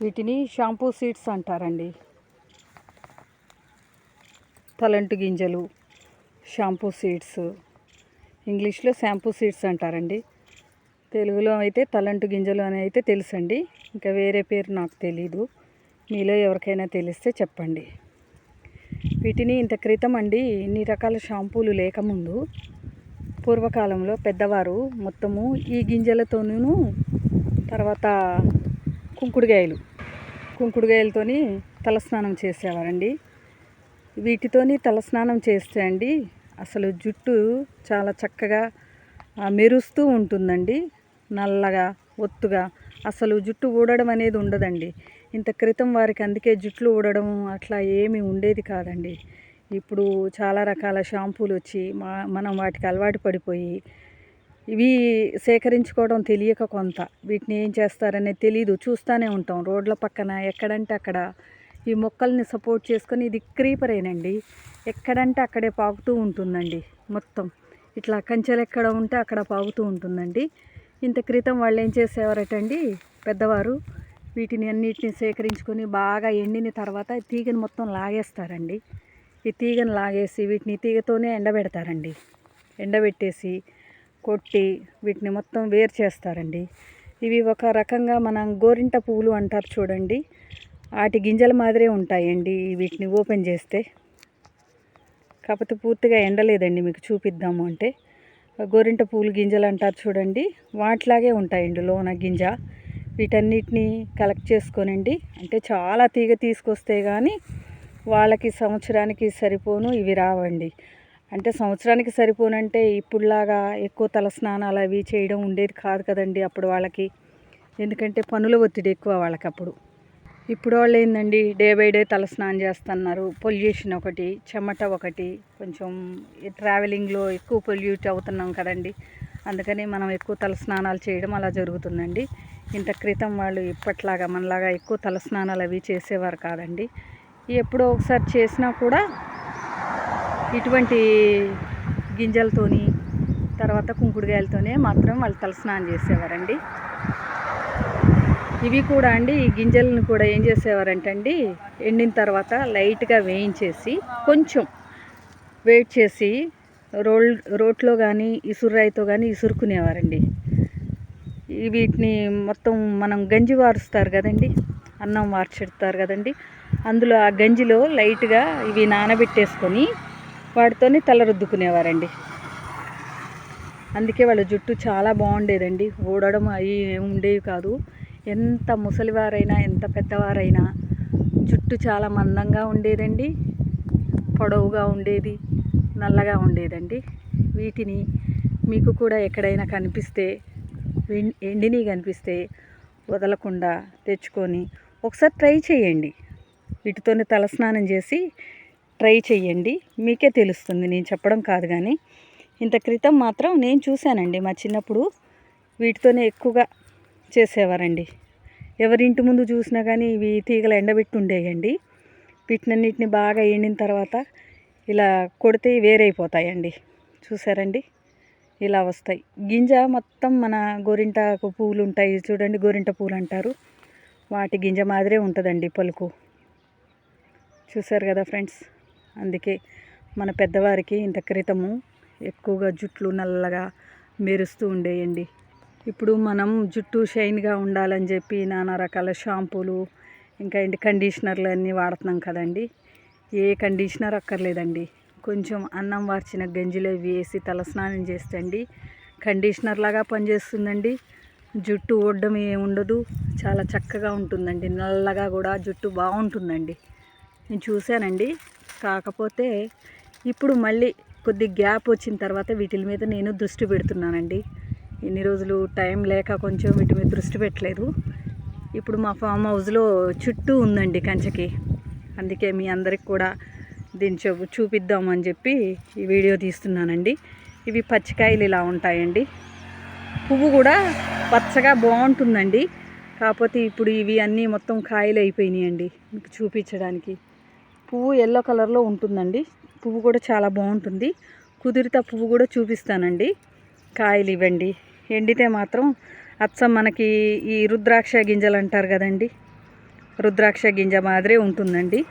వీటిని shampoo seeds అంటారండి. తలంటు గింజలు షాంపూ సీడ్స్ ఇంగ్లీష్లో షాంపూ సీడ్స్ అంటారండి. తెలుగులో అయితే తలంటు గింజలు అని అయితే తెలుసండి. ఇంకా వేరే పేరు నాకు తెలీదు. మీలో ఎవరికైనా తెలిస్తే చెప్పండి. వీటిని ఇంత క్రితం అండి ఇన్ని రకాల షాంపూలు లేకముందు పూర్వకాలంలో పెద్దవారు మొత్తము ఈ గింజలతోనూ తర్వాత కుంకుడుగాయలు కుంకుడుగాయలతోని తలస్నానం చేసేవారండి. వీటితోని తలస్నానం చేస్తే అండి అసలు జుట్టు చాలా చక్కగా మెరుస్తూ ఉంటుందండి. నల్లగా ఒత్తుగా అసలు జుట్టు ఊడడం అనేది ఉండదండి. ఇంత క్రితం వారికి అందుకే జుట్లు ఊడడం అట్లా ఏమీ ఉండేది కాదండి. ఇప్పుడు చాలా రకాల షాంపూలు వచ్చి మా మనం వాటికి అలవాటు పడిపోయి ఇవి సేకరించుకోవడం తెలియక కొంత. వీటిని ఏం చేస్తారనేది తెలియదు చూస్తూనే ఉంటాం. రోడ్ల పక్కన ఎక్కడంటే అక్కడ ఈ మొక్కల్ని సపోర్ట్ చేసుకొని ఇది క్రీపరేనండి ఎక్కడంటే అక్కడే పాకుతూ ఉంటుందండి మొత్తం. ఇట్లా కంచెలు ఎక్కడ ఉంటే అక్కడ పాకుతూ ఉంటుందండి. ఇంత క్రితం వాళ్ళు ఏం చేసేవారటండి? పెద్దవారు వీటిని అన్నిటిని సేకరించుకొని బాగా ఎండిన తర్వాత తీగను మొత్తం లాగేస్తారండి. ఈ తీగను లాగేసి వీటిని తీగతోనే ఎండబెడతారండి. ఎండబెట్టేసి కొట్టి వీటిని మొత్తం వేరు చేస్తారండి. ఇవి ఒక రకంగా మనం గోరింట పువ్వులు అంటారు చూడండి. వాటి గింజల మాదిరే ఉంటాయండి వీటిని ఓపెన్ చేస్తే. కాకపోతే పూర్తిగా ఎండలేదండి మీకు చూపిద్దాము అంటే. గోరింట పువ్వులు గింజలు అంటారు చూడండి. వాటిలాగే ఉంటాయండి లోన గింజ. వీటన్నిటిని కలెక్ట్ చేసుకోనండి. అంటే చాలా తీగ తీసుకొస్తే కానీ వాళ్ళకి సంవత్సరానికి సరిపోను ఇవి రావండి. అంటే సంవత్సరానికి సరిపోనంటే ఇప్పుడులాగా ఎక్కువ తలస్నానాలు అవి చేయడం ఉండేది కాదు కదండి అప్పుడు వాళ్ళకి. ఎందుకంటే పనుల ఒత్తిడి ఎక్కువ వాళ్ళకి అప్పుడు ఇప్పుడు వాళ్ళు ఏందండి డే బై డే తలస్నానం చేస్తున్నారు. పొల్యూషన్ ఒకటి చెమట ఒకటి కొంచెం ట్రావెలింగ్లో ఎక్కువ పొల్యూట్ అవుతున్నాం కదండి. అందుకని మనం ఎక్కువ తలస్నానాలు చేయడం అలా జరుగుతుందండి. ఇంత క్రితం వాళ్ళు ఇప్పట్లాగా మనలాగా ఎక్కువ తలస్నానాలు అవి చేసేవారు కాదండి. ఎప్పుడో ఒకసారి చేసినా కూడా ఇటువంటి గింజలతోని తర్వాత కుంకుడుగాయలతోనే మాత్రం వాళ్ళు తలస్నానం చేసేవారండి. ఇవి కూడా అండి ఈ గింజలను కూడా ఏం చేసేవారంటే అండి ఎండిన తర్వాత లైట్గా వేయించేసి కొంచెం వెయిట్ చేసి రోల్ రోట్లో కానీ ఇసురాయితో కానీ ఇసురుకునేవారండి. వీటిని మొత్తం మనం గంజి వారుస్తారు కదండి అన్నం వార్చెడతారు కదండి అందులో ఆ గంజిలో లైట్గా ఇవి నానబెట్టేసుకొని వాటితోని తల రుద్దుకునేవారండి అందుకే వాళ్ళ జుట్టు చాలా బాగుండేదండి. ఊడడం అవి ఉండేవి కాదు. ఎంత ముసలివారైనా ఎంత పెద్దవారైనా జుట్టు చాలా మందంగా ఉండేదండి. పొడవుగా ఉండేది నల్లగా ఉండేదండి. వీటిని మీకు కూడా ఎక్కడైనా కనిపిస్తే వెం- ఎండిని కనిపిస్తే వదలకుండా తెచ్చుకొని ఒకసారి ట్రై చేయండి. వీటితోనే తలస్నానం చేసి ట్రై చేయండి మీకే తెలుస్తుంది. నేను చెప్పడం కాదు కానీ. ఇంత క్రితం మాత్రం నేను చూశానండి. మా చిన్నప్పుడు వీటితోనే ఎక్కువగా చేసేవారండి. ఎవరింటి ముందు చూసినా కానీ ఇవి తీగలు ఎండబెట్టి ఉండేయండి వీటినన్నిటిని బాగా ఎండిన తర్వాత ఇలా కొడితే వేరైపోతాయండి. చూసారండి? ఇలా వస్తాయి. గింజ మొత్తం మన గోరింటాకు పువ్వులు ఉంటాయి చూడండి గోరింట పువ్వులు అంటారు వాటి గింజ మాదిరే ఉంటుందండి పలుకు. చూసారు కదా ఫ్రెండ్స్? అందుకే మన పెద్దవారికి ఇంత క్రితము ఎక్కువగా జుట్లు నల్లగా మెరుస్తూ ఉండేయండి. ఇప్పుడు మనం జుట్టు షైన్గా ఉండాలని చెప్పి నానా రకాల షాంపూలు ఇంకా ఏంటి కండిషనర్లు అన్నీ వాడుతున్నాం కదండి. ఏ కండిషనర్ అక్కర్లేదండి. కొంచెం అన్నం వార్చిన గంజిలో వేసి తలస్నానం చేస్తండి. కండిషనర్ లాగా పనిచేస్తుందండి. జుట్టు ఊడడం ఏమి ఉండదు చాలా చక్కగా ఉంటుందండి. నల్లగా కూడా జుట్టు బాగుంటుందండి. నేను చూశానండి. కాకపోతే ఇప్పుడు మళ్ళీ కొద్ది గ్యాప్ వచ్చిన తర్వాత వీటి మీద నేను దృష్టి పెడుతున్నానండి. ఇన్ని రోజులు టైం లేక కొంచెం వీటి మీద దృష్టి పెట్టలేదు. ఇప్పుడు మా ఫామ్ హౌస్లో చుట్టూ ఉందండి కంచెకి. అందుకే మీ అందరికి కూడా దీన్ని చూ చూపిద్దామని చెప్పి ఈ వీడియో తీస్తున్నానండి. ఇవి పచ్చికాయలు ఇలా ఉంటాయండి. పువ్వు కూడా పచ్చగా బాగుంటుందండి. కాకపోతే ఇప్పుడు ఇవి అన్నీ మొత్తం కాయలు అయిపోయినాయండి. మీకు చూపించడానికి. పువ్వు ఎల్లో కలర్లో ఉంటుందండి. పువ్వు కూడా చాలా బాగుంటుంది. కుదిరితే పువ్వు కూడా చూపిస్తానండి. కాయలు ఇవ్వండి. ఎండితే మాత్రం అచ్చం మనకి ఈ రుద్రాక్ష గింజలు అంటారు కదండి. రుద్రాక్ష గింజ మాదిరే ఉంటుందండి.